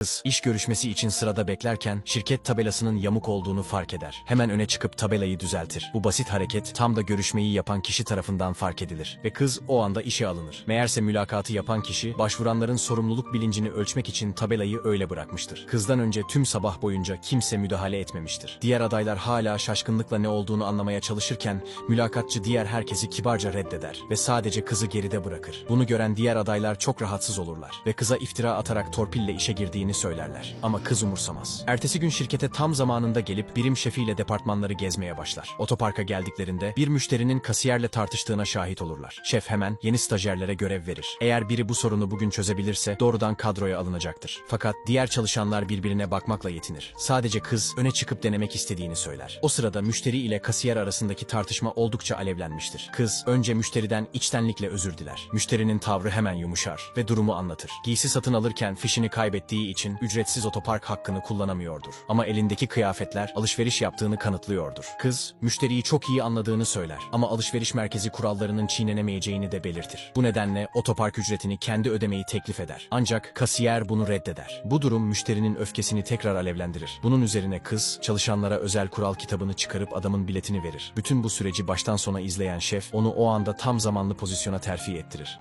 Kız, iş görüşmesi için sırada beklerken şirket tabelasının yamuk olduğunu fark eder. Hemen öne çıkıp tabelayı düzeltir. Bu basit hareket tam da görüşmeyi yapan kişi tarafından fark edilir ve kız o anda işe alınır. Meğerse mülakatı yapan kişi başvuranların sorumluluk bilincini ölçmek için tabelayı öyle bırakmıştır. Kızdan önce tüm sabah boyunca kimse müdahale etmemiştir. Diğer adaylar hala şaşkınlıkla ne olduğunu anlamaya çalışırken mülakatçı diğer herkesi kibarca reddeder ve sadece kızı geride bırakır. Bunu gören diğer adaylar çok rahatsız olurlar ve kıza iftira atarak torpille işe girdiğini söylerler. Ama kız umursamaz. Ertesi gün şirkete tam zamanında gelip birim şefiyle departmanları gezmeye başlar. Otoparka geldiklerinde bir müşterinin kasiyerle tartıştığına şahit olurlar. Şef hemen yeni stajyerlere görev verir. Eğer biri bu sorunu bugün çözebilirse doğrudan kadroya alınacaktır. Fakat diğer çalışanlar birbirine bakmakla yetinir. Sadece kız öne çıkıp denemek istediğini söyler. O sırada müşteri ile kasiyer arasındaki tartışma oldukça alevlenmiştir. Kız önce müşteriden içtenlikle özür diler. Müşterinin tavrı hemen yumuşar ve durumu anlatır. Giysi satın alırken fişini kaybettiği için ücretsiz otopark hakkını kullanamıyordur. Ama elindeki kıyafetler alışveriş yaptığını kanıtlıyordur. Kız, müşteriyi çok iyi anladığını söyler ama alışveriş merkezi kurallarının çiğnenemeyeceğini de belirtir. Bu nedenle otopark ücretini kendi ödemeyi teklif eder. Ancak kasiyer bunu reddeder. Bu durum müşterinin öfkesini tekrar alevlendirir. Bunun üzerine kız, çalışanlara özel kural kitabını çıkarıp adamın biletini verir. Bütün bu süreci baştan sona izleyen şef, onu o anda tam zamanlı pozisyona terfi ettirir.